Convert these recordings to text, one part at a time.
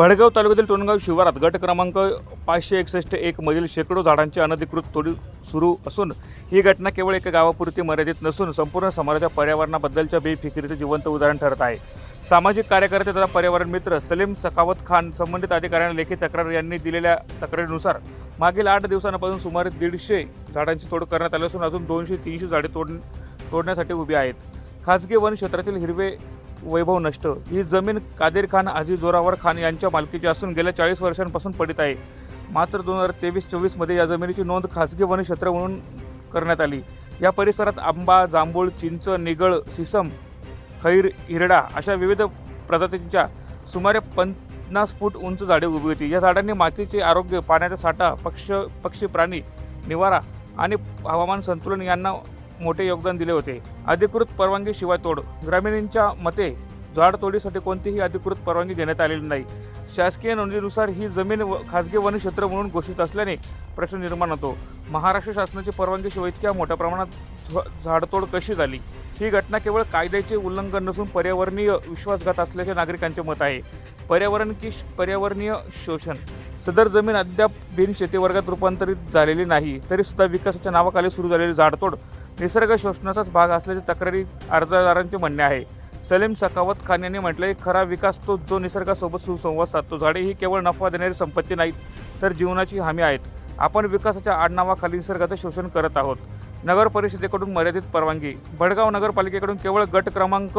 भडगाव तालुक्यातील टोणगाव शिवारात गट क्रमांक पाचशे एकसष्ट एक मधील शेकडो झाडांची अनधिकृत तोडी सुरू असून ही घटना केवळ एका गावापुरती मर्यादित नसून संपूर्ण समाजाच्या पर्यावरणाबद्दलच्या बेफिकिरीचे जिवंत उदाहरण ठरत आहे. सामाजिक कार्यकर्ते तथा पर्यावरण मित्र सलीम सखावत खान संबंधित अधिकाऱ्यांना लेखी तक्रार यांनी दिलेल्या तक्रारीनुसार मागील आठ दिवसांपासून सुमारे दीडशे झाडांची तोड करण्यात आली असून अजून दोनशे तीनशे झाडे तोड तोडण्यासाठी उभी आहेत. खासगी वन क्षेत्रातील हिरवे वैभव नष्ट. ही जमीन कादेर खान आजी जोरावर खान यांच्या मालकीची असून गेल्या चाळीस वर्षांपासून पडित आहे. मात्र दोन हजार तेवीस चोवीसमध्ये या जमिनीची नोंद खासगी वनक्षेत्र म्हणून करण्यात आली. या परिसरात आंबा जांभूळ चिंच निगळ सिसम खैर हिरडा अशा विविध प्रजातींच्या सुमारे पन्नास फूट उंच झाडे उभी होती. या झाडांनी मातीचे आरोग्य पाण्याचा साठा पक्ष पक्षी प्राणी निवारा आणि हवामान संतुलन यांना मोठे योगदान दिले होते. अधिकृत परवानगी शिवाय तोड. ग्रामीणींच्या मते झाड तोडीसाठी कोणतीही अधिकृत परवानगी देण्यात आलेली नाही. शासकीय नोंदणीनुसार ही जमीन व- खासगी वनक्षेत्र म्हणून घोषित असल्याने प्रश्न निर्माण होतो. महाराष्ट्र शासनाची परवानगीशिवाय इतक्या मोठ्या प्रमाणात झाडतोड कशी झाली? ही घटना केवळ कायद्याचे उल्लंघन नसून पर्यावरणीय विश्वासघात असल्याचे नागरिकांचे मत आहे. पर्यावरण की पर्यावरणीय शोषण. सदर जमीन अद्याप बिनशेती वर्गात रूपांतरित झालेली नाही तरी सुद्धा विकासाच्या नावाखाली सुरू झालेली झाडतोड निसर्ग शोषणाचाच भाग असल्याचे तक्रारी अर्जदारांचे म्हणणे आहे. सलीम सखावत खान यांनी म्हटले खरा विकास तो जो निसर्गासोबत सुसंवाद साधतो. झाडे ही केवळ नफा देणारी संपत्ती नाहीत तर जीवनाची हमी आहेत. आपण विकासाच्या आडनावाखाली निसर्गाचं शोषण करत आहोत. नगर परिषदेकडून मर्यादित परवानगी. भडगाव नगरपालिकेकडून केवळ गट क्रमांक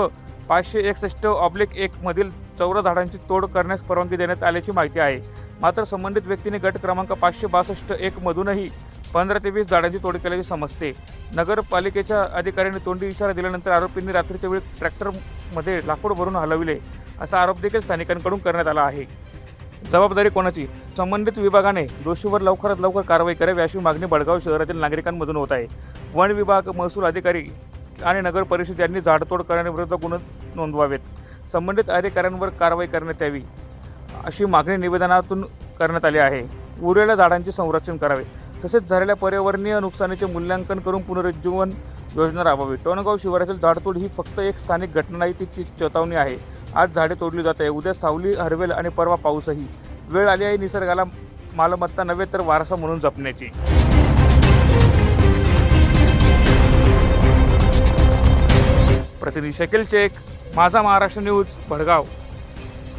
पाचशे एकसष्ट ऑब्लिक एक मधील चौदा झाडांची तोड करण्यास परवानगी देण्यात आल्याची माहिती आहे. मात्र संबंधित व्यक्तीने गट क्रमांक पाचशे बासष्ट एक मधूनही पंधरा ते वीस झाडांची तोड केल्याचे समजते. नगरपालिकेच्या अधिकाऱ्यांनी तोंडी इशारा दिल्यानंतर आरोपींनी रात्रीच्या वेळी ट्रॅक्टरमध्ये लाकूड भरून हलविले असा आरोप देखील स्थानिकांकडून करण्यात आला आहे. जबाबदारी कोणाची? संबंधित विभागाने दोषीवर लवकरात लवकर कारवाई करावी अशी मागणी बडगाव शहरातील नागरिकांमधून होत आहे. वन विभाग महसूल अधिकारी आणि नगर परिषद यांनी झाडतोड करण्याविरुद्ध गुन्हे नोंदवावेत. संबंधित अधिकाऱ्यांवर कारवाई करण्यात यावी अशी मागणी निवेदनातून करण्यात आली आहे. उरलेल्या झाडांचे संरक्षण करावे तसेच झालेल्या पर्यावरणीय नुकसानीचे मूल्यांकन करून पुनरुज्जीवन योजना राबवावी. टोणगाव शिवारातील झाडतोड ही फक्त एक स्थानिक घटना नाही ती चेतावणी आहे. आज झाडे तोडली जात आहे उद्या सावली हरवेल आणि परवा पाऊसही. वेळ आली आहे निसर्गाला मालमत्ता नव्हे तर वारसा म्हणून जपण्याची. प्रतिनिधी शकील शेख माझा महाराष्ट्र न्यूज भडगाव.